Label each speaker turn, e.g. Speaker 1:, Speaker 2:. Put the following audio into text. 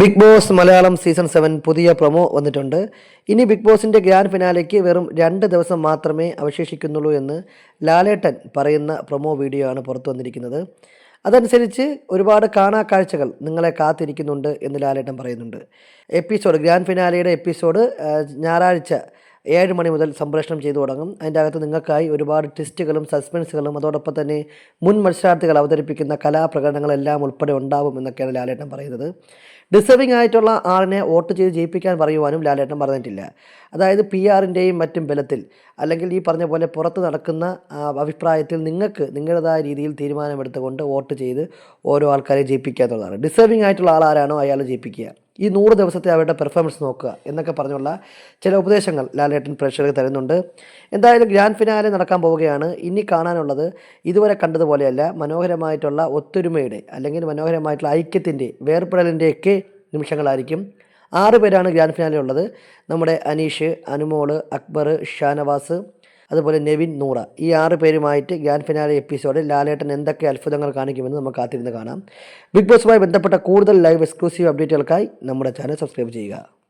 Speaker 1: Big Boss Malayalam season seven പുതിയ promo വന്നിട്ടുണ്ട്. ഇനി ബിഗ് ബോസിന്റെ ഗ്രാൻഡ് ഫിനാലേക്ക് വെറും രണ്ട് ദിവസം മാത്രമേ അവശേഷിക്കുന്നുള്ളൂ എന്ന് ലാലേട്ടൻ പറയുന്ന പ്രൊമോ വീഡിയോ ആണ് പുറത്തു വന്നിരിക്കുന്നത്. അതനുസരിച്ച് ഒരുപാട് കാണാ കാഴ്ചകൾ നിങ്ങളെ കാത്തിരിക്കുന്നുണ്ട് എന്ന് ലാലേട്ടൻ പറയുന്നുണ്ട്. എപ്പിസോഡ് ഗ്രാൻഡ് ഫിനാലയുടെ എപ്പിസോഡ് ഞായറാഴ്ച ഏഴ് മണി മുതൽ സംപ്രേഷണം ചെയ്തു തുടങ്ങും. അതിന്റെ അകത്ത് നിങ്ങൾക്കായി ഒരുപാട് ട്വിസ്റ്റുകളും സസ്പെൻസുകളും അതോടൊപ്പം തന്നെ മുൻ മത്സരാർത്ഥികൾ അവതരിപ്പിക്കുന്ന കലാപ്രകടനങ്ങളെല്ലാം ഉൾപ്പെടെ ഉണ്ടാവും എന്നൊക്കെയാണ് ലാലേട്ടൻ പറയുന്നത്. ഡിസേർവിംഗ് ആയിട്ടുള്ള ആളിനെ വോട്ട് ചെയ്ത് ജയിപ്പിക്കാൻ പറയുവാനും ലാലേട്ടൻ പറഞ്ഞിട്ടില്ല. അതായത് പി ആറിന്റെയും മറ്റും ബലത്തിൽ അല്ലെങ്കിൽ ഈ പറഞ്ഞ പോലെ പുറത്ത് നടക്കുന്ന അഭിപ്രായത്തിൽ നിങ്ങൾക്ക് നിങ്ങളുടേതായ രീതിയിൽ തീരുമാനമെടുത്തുകൊണ്ട് വോട്ട് ചെയ്ത് ഓരോ ആൾക്കാരെ ജയിപ്പിക്കുക എന്നുള്ളതാണ്. ഡിസേർവിംഗ് ആയിട്ടുള്ള ആൾ ആരാണോ അയാൾ ജയിപ്പിക്കുക? ഈ നൂറ് ദിവസത്തെ അവരുടെ പെർഫോമൻസ് നോക്കുക എന്നൊക്കെ പറഞ്ഞുള്ള ചില ഉപദേശങ്ങൾ ലാലേട്ടൻ പ്രേക്ഷകർക്ക് തരുന്നുണ്ട്. എന്തായാലും ഗ്രാൻഡ് ഫിനാലെ നടക്കാൻ പോവുകയാണ്. ഇനി കാണാനുള്ളത് ഇതുവരെ കണ്ടതുപോലെയല്ല മനോഹരമായിട്ടുള്ള ഒത്തൊരുമയുടെ അല്ലെങ്കിൽ മനോഹരമായിട്ടുള്ള ഐക്യത്തിന്റെ വേർപെടലിന്റെയൊക്കെ നിമിഷങ്ങളായിരിക്കും. ആറ് പേരാണ് ഗ്രാൻഡ് ഫിനാലെ ഉള്ളത്. നമ്മുടെ അനീഷ് അനുമോൾ അക്ബർ ഷാനവാസ് അതുപോലെ നെവിൻ നൂറ. ഈ ആറ് പേരുമായിട്ട് ഗ്രാൻഡ് ഫിനാലെ എപ്പിസോഡിൽ ലാലേട്ടൻ എന്തൊക്കെ അത്ഭുതങ്ങൾ കാണിക്കുമെന്ന് നമുക്ക് കാത്തിരുന്ന് കാണാം. ബിഗ് ബോസുമായി ബന്ധപ്പെട്ട കൂടുതൽ ലൈവ് എക്സ്ക്ലൂസീവ് അപ്ഡേറ്റുകൾക്കായി നമ്മുടെ ചാനൽ സബ്സ്ക്രൈബ് ചെയ്യുക.